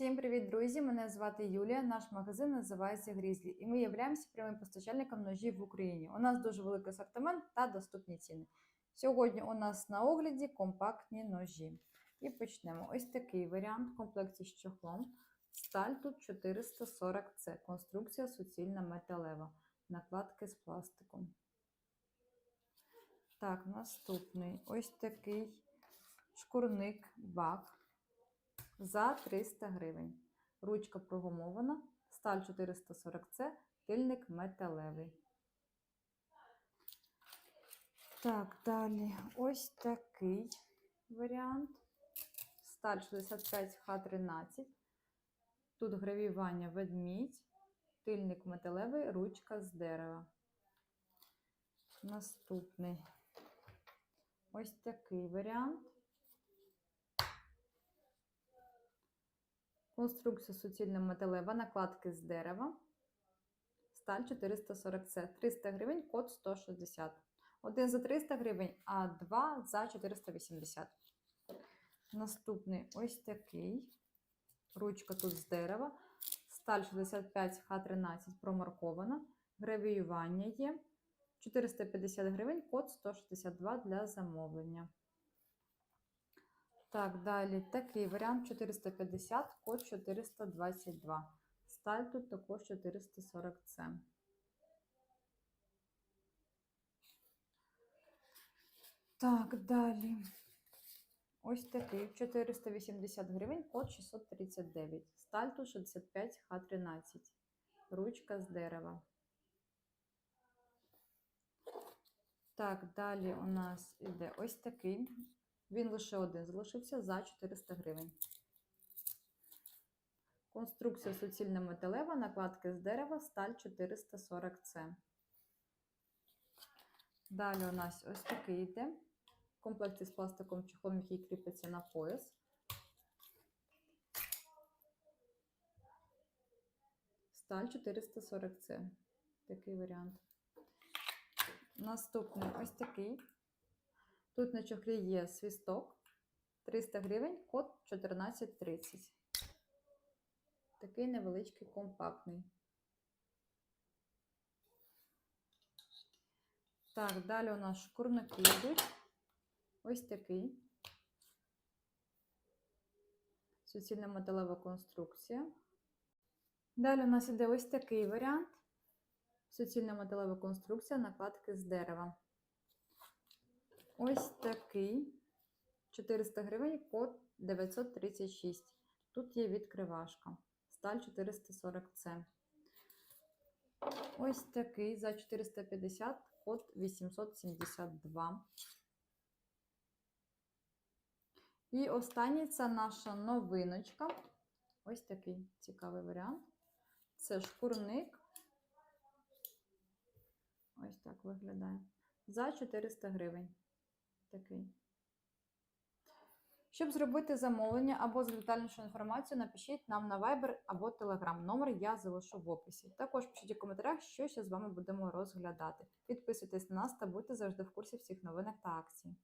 Всім привіт, друзі! Мене звати Юлія. Наш магазин називається Грізлі, і ми являємося прямим постачальником ножів в Україні. У нас дуже великий асортимент та доступні ціни. Сьогодні у нас на огляді компактні ножі. І почнемо. Ось такий варіант в комплекті з чохлом. Сталь тут 440C. Конструкція суцільна металева. Накладки з пластиком. Так, наступний ось такий шкурник бак за 300 гривень. Ручка прогумована, сталь 440C, тильник металевий. Так, далі ось такий варіант. Сталь 65Х13. Тут гравіювання ведмідь, тильник металевий, ручка з дерева. Наступний ось такий варіант. Конструкція суцільна металева, накладки з дерева. Сталь 440С. 300 гривень, код 160. Один за 300 гривень, а два за 480. Наступний ось такий. Ручка тут з дерева. Сталь 65Х13 промаркована. Гравіювання є. 450 гривень, код 162 для замовлення. Так, далі такий варіант 450, код 422. Сталь тут також 440С. Так, далі. Ось такий 480 гривень, код 639. Сталь тут 65Х13. Ручка з дерева. Так, далі у нас іде ось такий. Він лише один залишився за 400 гривень. Конструкція суцільна металева, накладки з дерева, сталь 440С. Далі у нас ось такий йде. В комплекті з пластиком чехлом, який кріпиться на пояс. Сталь 440С. Такий варіант. Наступний ось такий. Тут на чохлі є свісток 300 гривень, код 1430. Такий невеличкий компактний. Так, далі у нас шкурники йдуть. Ось такий. Суцільна металева конструкція. Далі у нас іде ось такий варіант. Суцільна металева конструкція, накладки з дерева. Ось такий 400 гривень, код 936. Тут є відкривашка. Сталь 440С. Ось такий за 450, код 872. І останній це наша новиночка. Ось такий цікавий варіант. Це шкурник. Ось так виглядає. За 400 гривень такий. Щоб зробити замовлення або з детальнішою інформацією, напишіть нам на Viber або Telegram. Номер я залишу в описі. Також пишіть у коментарях, що ще з вами будемо розглядати. Підписуйтесь на нас та будьте завжди в курсі всіх новинок та акцій.